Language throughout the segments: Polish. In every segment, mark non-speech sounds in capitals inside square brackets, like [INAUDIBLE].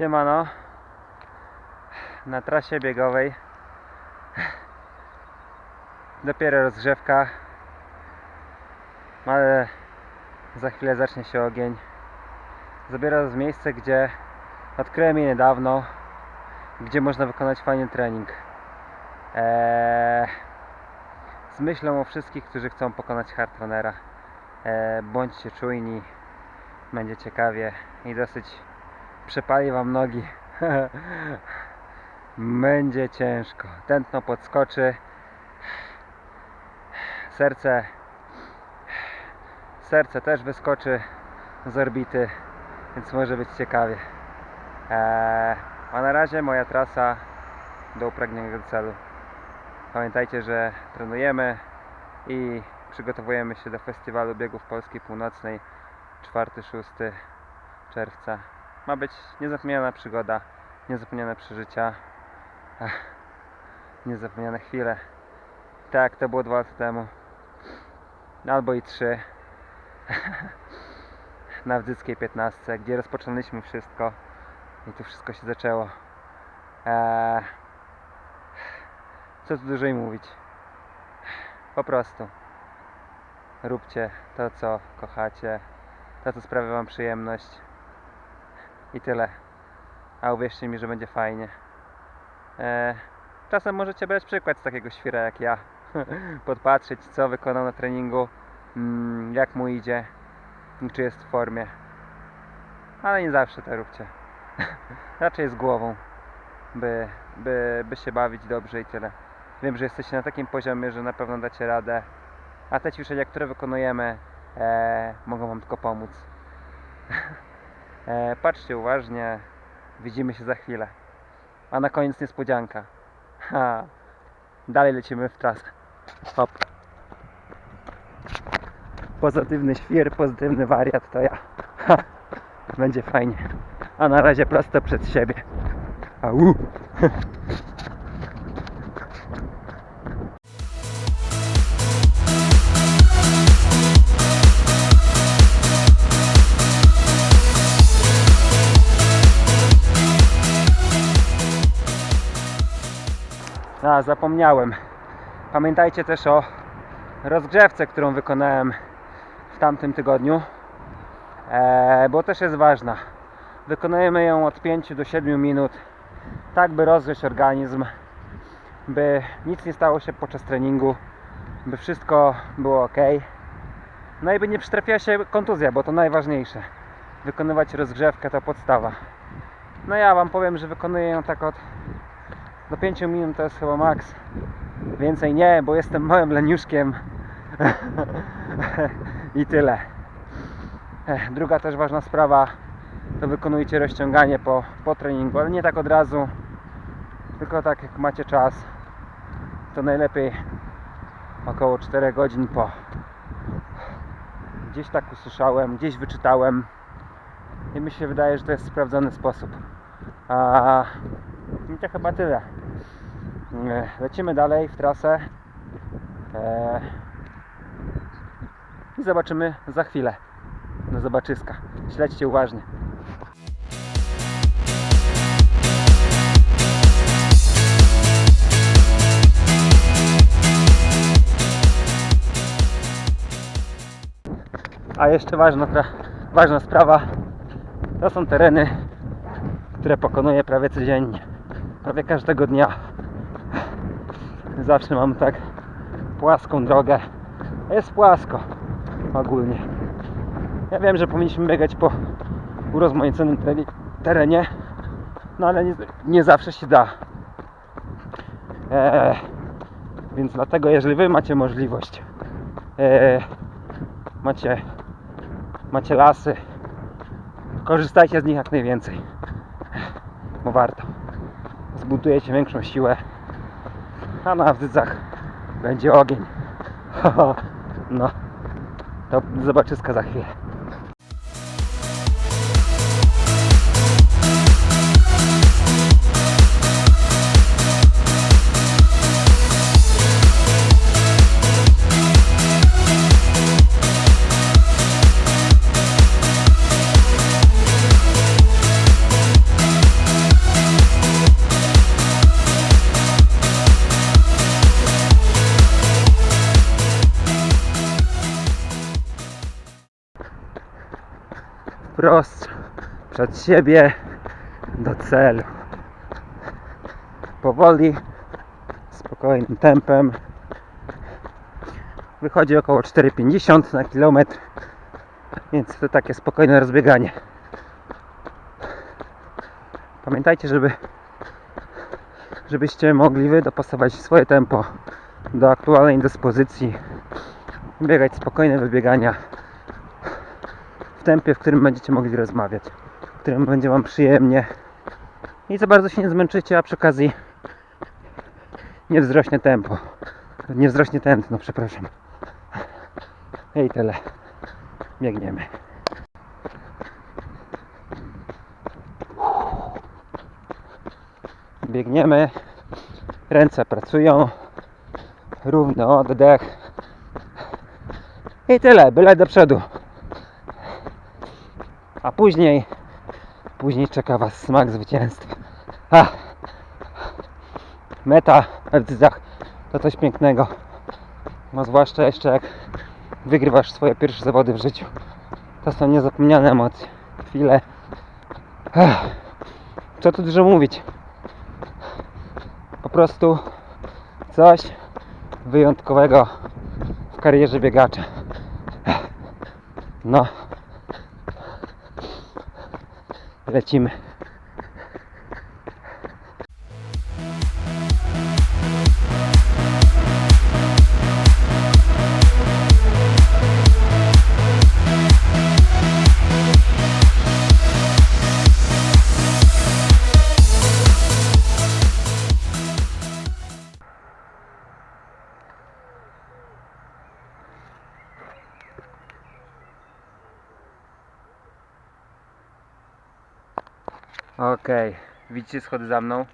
Siemano. Na trasie biegowej. Dopiero rozgrzewka. Ale za chwilę zacznie się ogień. Zabiera nas w miejsce, gdzie odkryłem je niedawno. Gdzie można wykonać fajny trening. Eee, z myślą o wszystkich, którzy chcą pokonać hardrunnera. Eee, bądźcie czujni. Będzie ciekawie i dosyć przepali wam nogi. [LAUGHS] Będzie ciężko. Tętno podskoczy. Serce serce też wyskoczy z orbity, więc może być ciekawie. Eee, a na razie moja trasa do upragnionego celu. Pamiętajcie, że trenujemy i przygotowujemy się do festiwalu biegów Polskiej Północnej 4-6 czerwca. Ma być niezapomniana przygoda, niezapomniane przeżycia, ach, niezapomniane chwile. Tak to było dwa lata temu. Albo i trzy. [LAUGHS] Na Wdzyckiej 15, gdzie rozpoczęliśmy wszystko i tu wszystko się zaczęło. Eee, co tu dłużej mówić? Po prostu. Róbcie to, co kochacie, to, co sprawia Wam przyjemność. I tyle. A uwierzcie mi, że będzie fajnie. E, czasem możecie brać przykład z takiego świra jak ja. [LAUGHS] Podpatrzeć, co wykonał na treningu, mm, jak mu idzie, czy jest w formie. Ale nie zawsze to róbcie. [LAUGHS] Raczej z głową, by, by, by się bawić dobrze i tyle. Wiem, że jesteście na takim poziomie, że na pewno dacie radę. A te ćwiczenia, które wykonujemy, e, mogą Wam tylko pomóc. [LAUGHS] E, patrzcie uważnie, widzimy się za chwilę. A na koniec niespodzianka. Ha. Dalej lecimy w trasę. Hop. Pozytywny świr, pozytywny wariat to ja. Ha. Będzie fajnie. A na razie prosto przed siebie. Au. Zapomniałem. Pamiętajcie też o rozgrzewce, którą wykonałem w tamtym tygodniu, e, bo też jest ważna. Wykonujemy ją od 5 do 7 minut, tak by rozgrzeć organizm, by nic nie stało się podczas treningu, by wszystko było ok. No i by nie przytrafiła się kontuzja, bo to najważniejsze. Wykonywać rozgrzewkę to podstawa. No ja Wam powiem, że wykonuję ją tak od do 5 minut to jest chyba maks. Więcej nie, bo jestem małym leniuszkiem. [LAUGHS] I tyle. Ech, Druga też ważna sprawa to wykonujcie rozciąganie po, po treningu, ale nie tak od razu, tylko tak jak macie czas, to najlepiej około 4 godzin po. Gdzieś tak usłyszałem, gdzieś wyczytałem i mi się wydaje, że to jest sprawdzony sposób. A i to chyba tyle. E, Lecimy dalej w trasę. E, I zobaczymy za chwilę. Do zobaczyska. Śledźcie uważnie. A jeszcze ważna, ważna sprawa. To są tereny, które pokonuję prawie codziennie. Prawie każdego dnia. Zawsze mam tak płaską drogę. Jest płasko ogólnie. Ja wiem, że powinniśmy biegać po urozmaiconym terenie- no ale nie, nie zawsze się da. Eee, więc dlatego, jeżeli Wy macie możliwość, eee, macie, macie lasy, korzystajcie z nich jak najwięcej, bo warto. Zbudujecie większą siłę, a na wdycach będzie ogień. [LAUGHS] no, to zobaczyska za chwilę. Wprost przed siebie do celu. Powoli, spokojnym tempem. Wychodzi około 4,50 na kilometr, więc to takie spokojne rozbieganie. Pamiętajcie, żeby żebyście mogli wy dopasować swoje tempo do aktualnej dyspozycji. Biegać spokojne wybiegania w tempie, w którym będziecie mogli rozmawiać, w którym będzie Wam przyjemnie i za bardzo się nie zmęczycie, a przy okazji nie wzrośnie tempo. Nie wzrośnie tętno, przepraszam. I tyle. Biegniemy. Biegniemy. Ręce pracują. Równy oddech. I tyle, byle do przodu. A później, później czeka Was smak zwycięstwa. Meta w decyzjach to coś pięknego. No zwłaszcza jeszcze jak wygrywasz swoje pierwsze zawody w życiu. To są niezapomniane emocje. Chwile. Ech. Co tu dużo mówić. Po prostu coś wyjątkowego w karierze biegacza. No. Lecimy. Okej, widzicie schody za mną?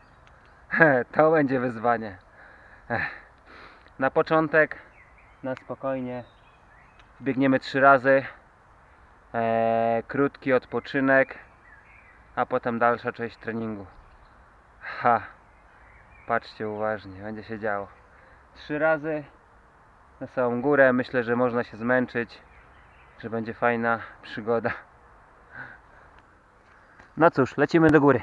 [LAUGHS] To będzie wyzwanie. Na początek, na spokojnie, biegniemy trzy razy. Eee, krótki odpoczynek, a potem dalsza część treningu. Ha, patrzcie uważnie, będzie się działo. Trzy razy na samą górę. Myślę, że można się zmęczyć, że będzie fajna przygoda. No cóż, lecimy do góry.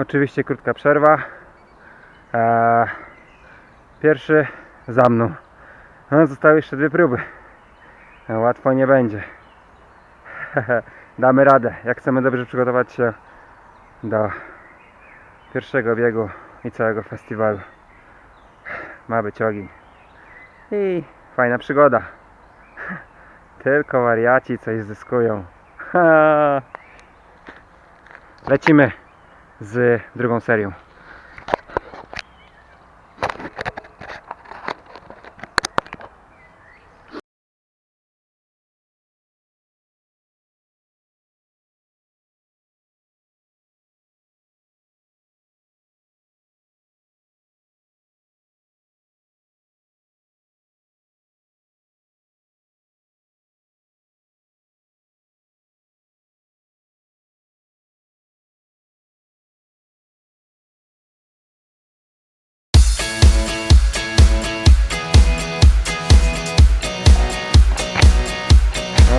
Oczywiście krótka przerwa. Eee, pierwszy za mną. No, zostały jeszcze dwie próby. E, Łatwo nie będzie. [LAUGHS] Damy radę. Jak chcemy dobrze przygotować się do pierwszego biegu i całego festiwalu. Ma być ogień. I fajna przygoda. [LAUGHS] Tylko wariaci coś zyskują. [LAUGHS] Lecimy z drugą serią.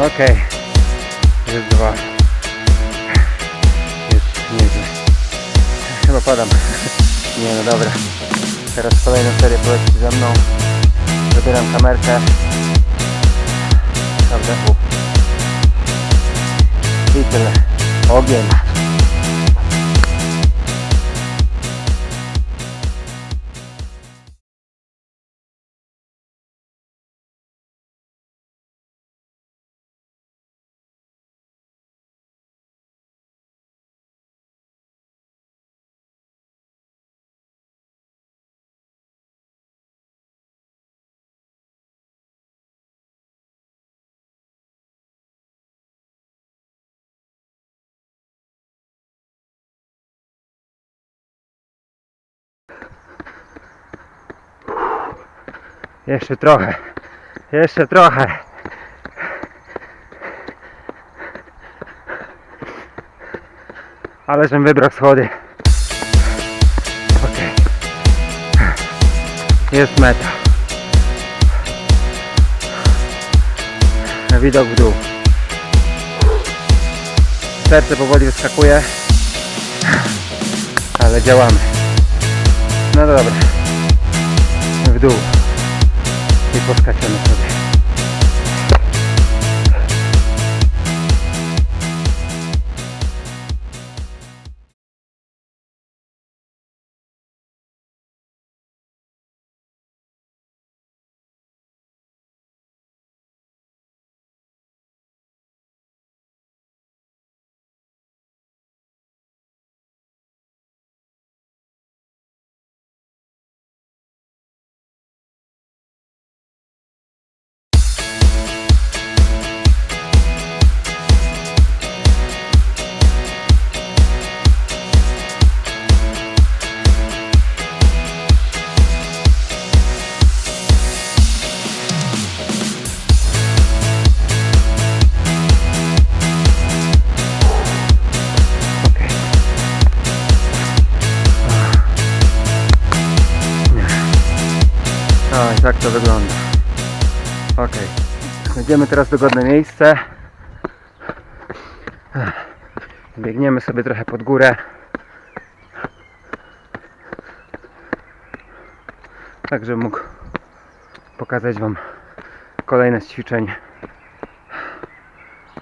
Okej. Jest dwa. Jest nieźle. Chyba padam. Nie no dobra. Teraz kolejną serię poleci ze mną. Zabieram kamerkę. U. I tyle. Ogień. Jeszcze trochę. Jeszcze trochę. Ale żem wybrał schody. Okej. Jest meta. Widok w dół. Serce powoli wyskakuje. Ale działamy. No dobra. W dół. I poskaczemy sobie. Tak to wygląda. Okej. Znajdziemy teraz dogodne miejsce. Biegniemy sobie trochę pod górę. Tak, żebym mógł pokazać Wam kolejne ćwiczenie.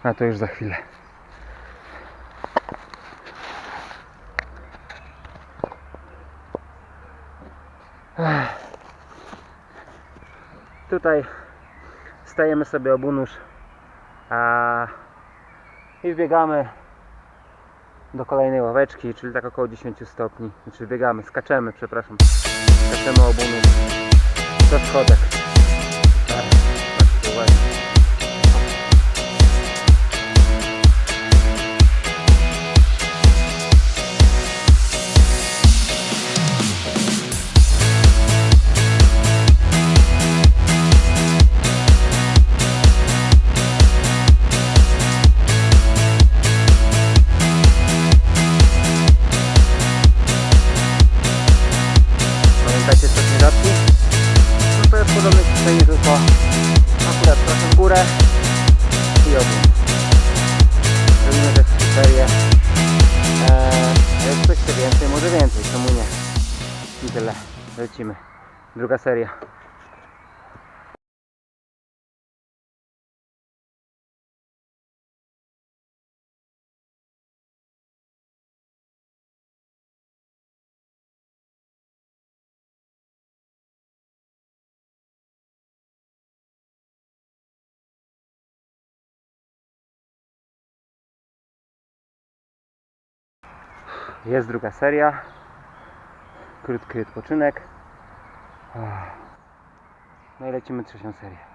A to już za chwilę. Tutaj stajemy sobie obunusz a, i wbiegamy do kolejnej ławeczki, czyli tak około 10 stopni. Znaczy biegamy, skaczemy, przepraszam. Skaczemy obunusz do schodek. No to jest podobne ćwiczenie, tylko akurat trochę w górę i obuń. Robimy też serie. Eee, jak coś chce więcej, może więcej, czemu nie? I tyle. Lecimy. Druga seria. Jest druga seria. Krótki odpoczynek. No i lecimy trzecią serię.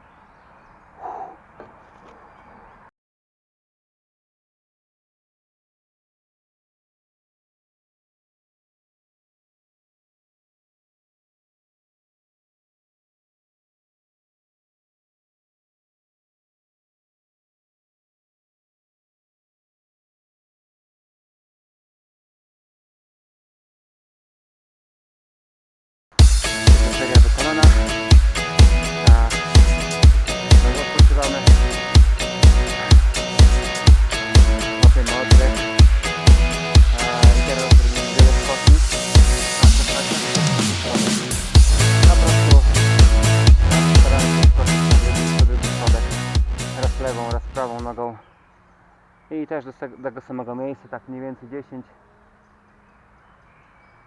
I też do tego samego miejsca, tak mniej więcej 10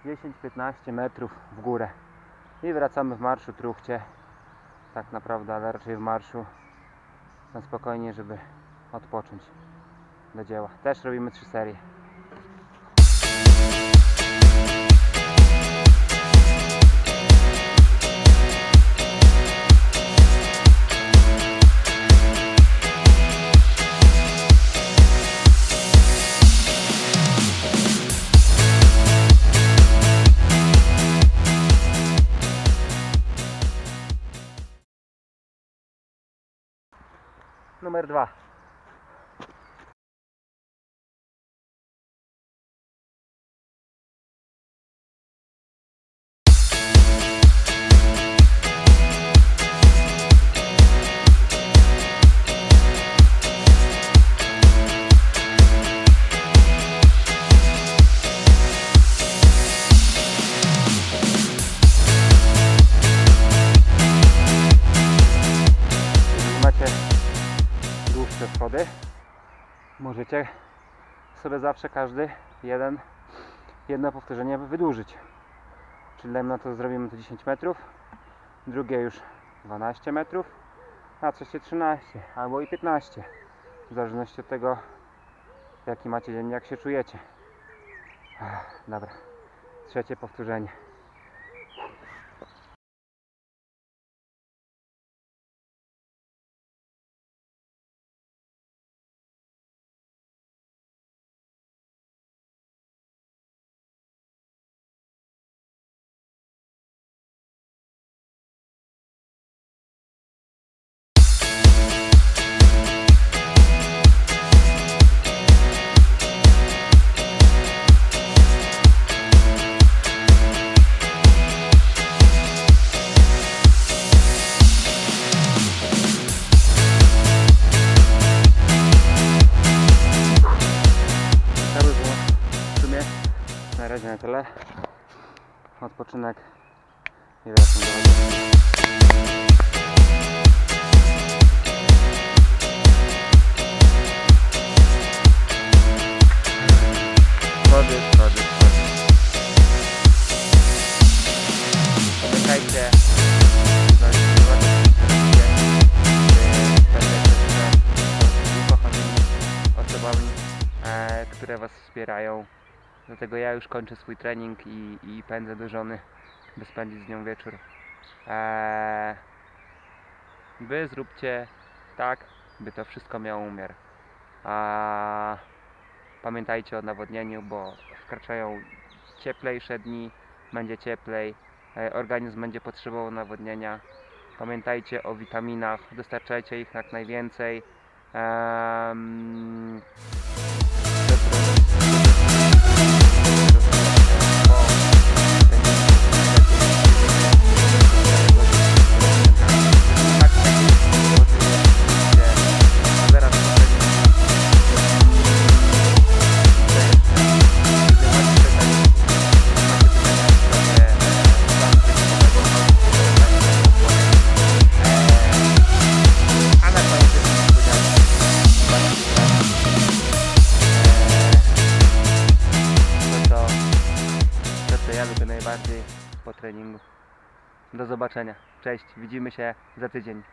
10-15 metrów w górę. I wracamy w marszu truchcie. Tak naprawdę, ale raczej w marszu. Na spokojnie, żeby odpocząć do dzieła. Też robimy trzy serie. Numer dwa. Dłuższe schody, możecie sobie zawsze każdy jeden, jedno powtórzenie wydłużyć. Czyli dajmy na to zrobimy to 10 metrów, drugie już 12 metrów, a trzecie 13 albo i 15. W zależności od tego, jaki macie dzień, jak się czujecie. Dobra, trzecie powtórzenie. Odpoczynek i wracam do wody. Schody, schody. Pamiętajcie, osobami, e, które Was wspierają. Dlatego ja już kończę swój trening i, i pędzę do żony, by spędzić z nią wieczór. E, wy zróbcie tak, by to wszystko miało umiar. A pamiętajcie o nawodnieniu, bo wkraczają cieplejsze dni, będzie cieplej, e, organizm będzie potrzebował nawodnienia. Pamiętajcie o witaminach, dostarczajcie ich jak najwięcej. Em, zobaczenia. Cześć, widzimy się za tydzień.